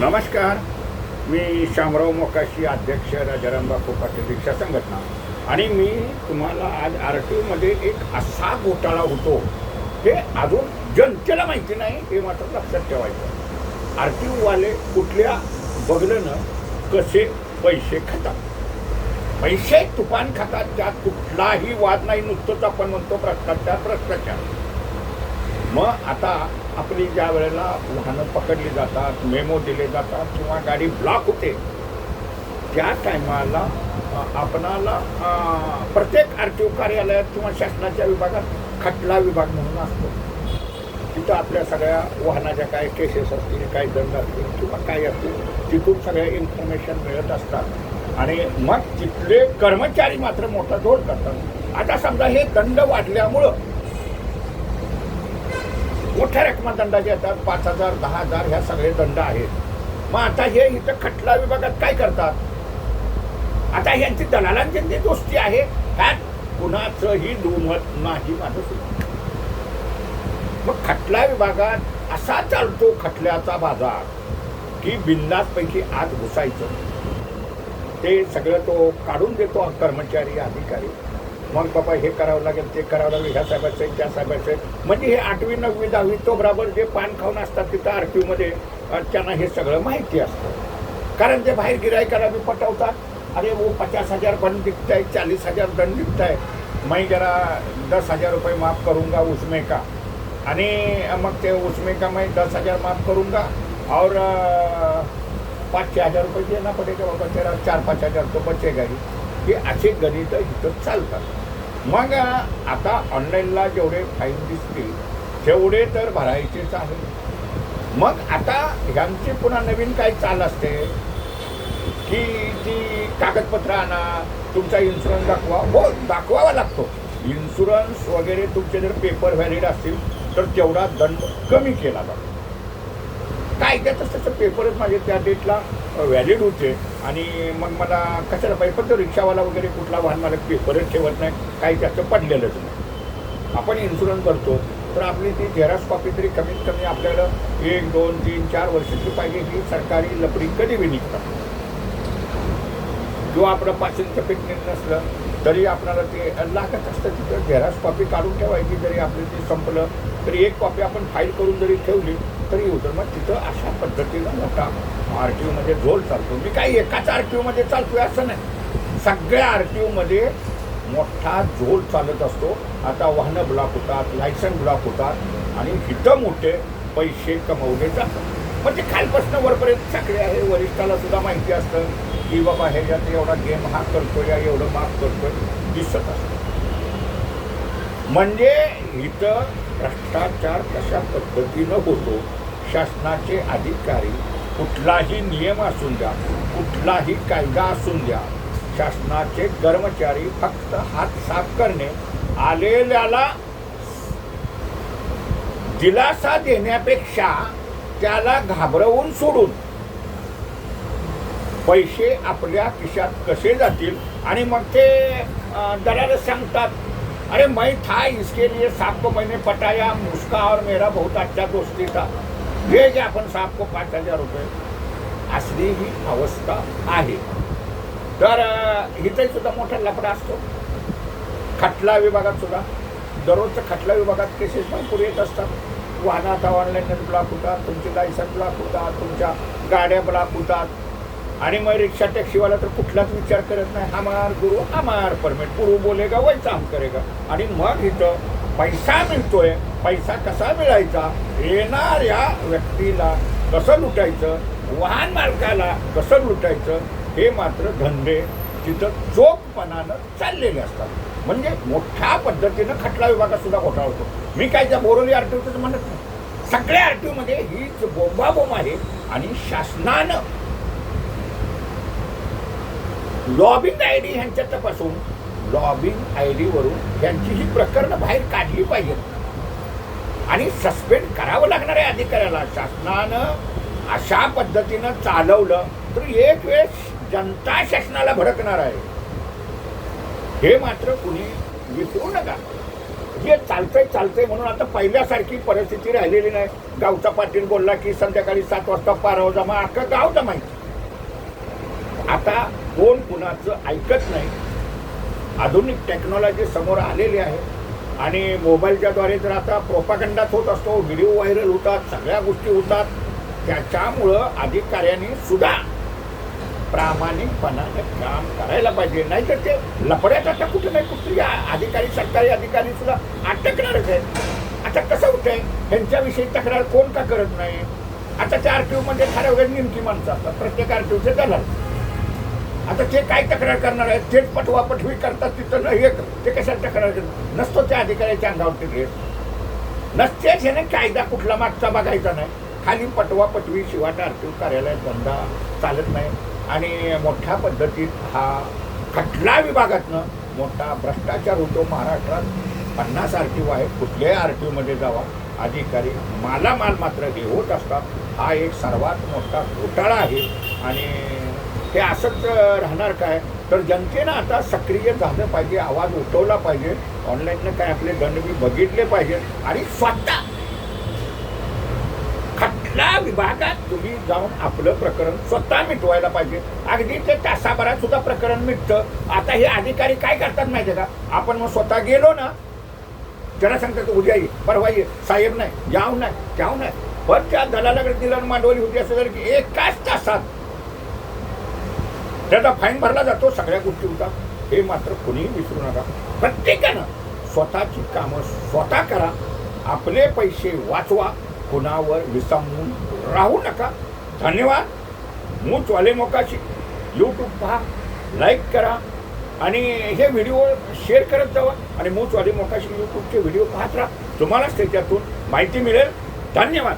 नमस्कार. मी शामराव मोकाशी अध्यक्ष राजारामबा कोकाटे दीक्षा संघटना. आणि मी तुम्हाला आज आर टी ओमध्ये एक असा घोटाळा होतो हे अजून जनतेला माहिती नाही हे मात्र लक्षात ठेवायचं. आर टी ओवाले कुठल्या बगलनं कसे पैसे खातात? पैसे तुफान खातात त्यात कुठलाही वाद नाही नुसतंच आपण म्हणतो भ्रष्टाचार भ्रष्टाचार. मग आता आपली ज्या वेळेला वाहनं पकडली जातात मेमो दिले जातात किंवा गाडी ब्लॉक होते त्या टायमाला आपणाला प्रत्येक आर टी ओ कार्यालयात किंवा शासनाच्या विभागात खटला विभाग म्हणून असतो. तिथं आपल्या सगळ्या वाहनाच्या काय केसेस असतील काय दंड असतील किंवा काय असतील तिथून सगळ्या इन्फॉर्मेशन मिळत असतात. आणि मग तिथले कर्मचारी मात्र मोठा जोड करतात. आता समजा हे दंड वाढल्यामुळं मोठ्या रकमा दंडाचे येतात. पाच हजार दहा हजार ह्या सगळे दंड आहेत. मग आता हे इथं खटला विभागात काय करतात? आता यांची दलालांची जी दोस्ती आहे. ह्यात कुणाचंही दुमत नाही माझं मग खटला विभागात असा चालतो खटल्याचा बाजार की बिंदासपैकी आत घुसायचं. ते सगळं तो काढून देतो कर्मचारी अधिकारी. मग बाबा हे करावं लागेल ते करावं लागेल ह्या साहेबाचं आहे, त्या साहेबाचं आहे. म्हणजे हे आठवी नववी दहावी तो बरोबर जे पान खाऊन असतात तिथं आर त्यांना हे सगळं माहिती असतं. कारण ते बाहेर गिरायकाला बी पटवतात. अरे वो पचास हजार बंद दिखता है चालीस हजार दंड दिखता है मैं जरा दस हजार रुपये माफ करूंगा उसमें का आणि मग ते उसमें का मैं दस हजार माफ करूंगा और पाचशे छः हजार रुपये देना पडेगा बाबा तेरा चार पाच हजार तो बचेगा ही की असे गणित इथं चालतात. मग आता ऑनलाईनला जेवढे फाईन दिसतील तेवढे तर भरायचेच आहे. मग आता ह्यांचे पुन्हा नवीन काय चाल असते? की ती कागदपत्र आणा तुमचा इन्शुरन्स दाखवा. हो दाखवावा लागतो. इन्शुरन्स वगैरे तुमचे जर पेपर व्हॅलिड असतील तर तेवढा दंड कमी केला जातो. काय त्याचं तसं पेपरच माझे त्या डेटला व्हॅलिड होते. आणि मग मला कशाला पाहिजे? पण तो रिक्षावाला वगैरे कुठला वाहन मला पेपरच ठेवत नाही. काही त्याचं पडलेलंच नाही. आपण इन्शुरन्स भरतो. तर आपली ती झेरॉक्स कॉपी तरी कमीत कमी आपल्याला एक दोन तीन चार वर्षाची पाहिजे ही सरकारी लपडी कधी बी निघतात. किंवा आपलं पाचनचं पीक नीट नसलं तरी आपल्याला ते लागत असतं तिथं झेरॉक्स कॉपी काढून ठेवायची जरी आपलं ते संपलं तरी एक कॉपी आपण फाईल करून जरी ठेवली तरी होतं मग तिथं अशा पद्धतीनं मोठा आर टी ओमध्ये झोल चालतो. मी काही एकाच आर टी ओमध्ये चालतोय असं नाही. सगळ्या आर टी ओमध्ये मोठा झोल चालत असतो. आता वाहनं ब्लॉक होतात लायसन ब्लॉक होतात आणि हिथं मोठे पैसे कमवले जातात. म्हणजे खालपासनं वरपर्यंत साखळे आहे. वरिष्ठाला सुद्धा माहिती असतं की बाबा ह्याच्यात एवढा गेम हा करतोय या एवढं माफ करतोय. दिसत असतं. म्हणजे इथं भ्रष्टाचार कशा पद्धतीनं होतो शासनाचे अधिकारी कुठलाही नियम असून द्या कुठलाही कायदा असून द्या शासनाचे कर्मचारी फक्त हात साफ करणे आलेल्याला दिलासा देण्यापेक्षा त्याला घाबरवून सोडून पैसे आपल्या खिशात कसे जातील? आणि मग ते अं, दलाल सांगतात अरे मैं था इसके लिए सांप को मैंने पटाया उसका और मेरा बहुत अच्छा दोस्ती था। भेज जे आपण साहब को पाच हजार रुपये। असली ही अवस्था आहे। तर इथे सुद्धा मोठा लफडा असतो। खटला विभागात सुद्धा। दररोजच्या खटला विभागात केसेस भरपूर येत असतात। वाहनात ऑनलाईन ब्लॉक होतात तुमचे लायसन ब्लॉक होतात तुमच्या गाड्या ब्लॉक होतात आणि मग रिक्षा टॅक्सीवाला तर कुठलाच विचार करत नाही. हमार गुरु हमार परमेट गुरु बोलेगा वैसा हम करेगा. आणि मग इथं पैसा मिळतोय. पैसा कसा मिळायचा? येणाऱ्या व्यक्तीला कसं लुटायचं? वाहन मालकाला कसं लुटायचं? हे मात्र धंदे तिथं चोखपणानं चाललेले असतात. म्हणजे मोठ्या पद्धतीनं खटला विभागात सुद्धा घोटाळा होतो. मी काय त्या बोरोली आरटीओचं म्हणत नाही. सगळ्या आरटीओमध्ये हीच बोंबाबोंब आहे आणि शासनानं लॉबिंग आय डी ह्यांच्या तपासून लॉबिंग आय डीवरून यांची ही प्रकरणं बाहेर काढली पाहिजेत. आणि सस्पेंड करावं लागणार आहे अधिकाऱ्याला शासनानं अशा पद्धतीनं चालवलं तर एक वेळ जनता शासनाला भडकणार आहे. हे मात्र कुणी विसरू नका. हे चालतंय चालतंय म्हणून आता पहिल्यासारखी परिस्थिती राहिलेली नाही. गावचा पाटील बोलला की संध्याकाळी सात वाजता पाराव जमा अख्खं गाव जमायचं. आता कोण कुणाचं ऐकत नाही. आधुनिक टेक्नॉलॉजी समोर आलेली आहे. आणि मोबाईलच्याद्वारे जर आता प्रोपागंडाच होत असतो व्हिडिओ व्हायरल होतात सगळ्या गोष्टी होतात. त्याच्यामुळं अधिकाऱ्यांनी सुद्धा प्रामाणिकपणाने काम करायला पाहिजे. नाही तर ते लफड्यात आता कुठे नाही कुठली अधिकारी सरकारी अधिकारी सुद्धा अटकणारच आहेत. आता कसं होत आहे ह्यांच्याविषयी तक्रार कोण का करत नाही? आता त्या टी वीमध्ये ठरवलेली नेमकी माणसं असतात. प्रत्येक आरटीओचे दलाल. आता ते काय तक्रार करणार आहेत तेच पटवा पटवी करतात तिथं न हे ते कशाला तक्रार करणार? नसतो त्या अधिकाऱ्याच्या अंगावरती घेत नसतेच हे नाही कायदा कुठला मागचा बघायचा नाही. खाली पटवा पटवी शिवाट आरटीओ कार्यालयात धंदा चालत नाही. आणि मोठ्या पद्धतीत हा खटला विभागातनं मोठा भ्रष्टाचार होतो महाराष्ट्रात. पन्नास आर टी ओ आहे कुठल्याही आर टी ओमध्ये जावा. अधिकारी मालामाल मात्र हे होत असतात. हा एक सर्वात मोठा घोटाळा आहे. आणि हे असंच राहणार काय? तर जनतेनं आता सक्रिय झालं पाहिजे आवाज उठवला पाहिजे. ऑनलाईननं काय आपले दंडबी बघितले पाहिजे. आणि स्वतः खटला विभागात तुम्ही जाऊन आपलं प्रकरण स्वतः मिटवायला पाहिजे. अगदी ते तासाभरात सुद्धा प्रकरण मिटतं. आता हे अधिकारी काय करतात माहिती आहे का? आपण मग स्वतः गेलो ना त्याला सांगतात उद्या ये. परवा ये. साहेब नाही याव नाही त्याव नाही. पण त्या दलालाकडे दिलं मांडवली होती असं जर की एकाच तासात त्याचा फाईन भरला जातो सगळ्या गोष्टी होतात. हे मात्र कोणीही विसरू नका. प्रत्येकानं स्वतःची कामं स्वतः करा. आपले पैसे वाचवा. कुणावर विसंबून राहू नका. धन्यवाद. मूचवाले मोकाशी. यूट्यूब पहा. लाईक करा. आणि हे व्हिडिओ शेअर करत जावा. आणि मूचवाले मोकाशी यूट्यूबचे व्हिडिओ पाहत राहा. तुम्हालाच त्याच्यातून माहिती मिळेल. धन्यवाद.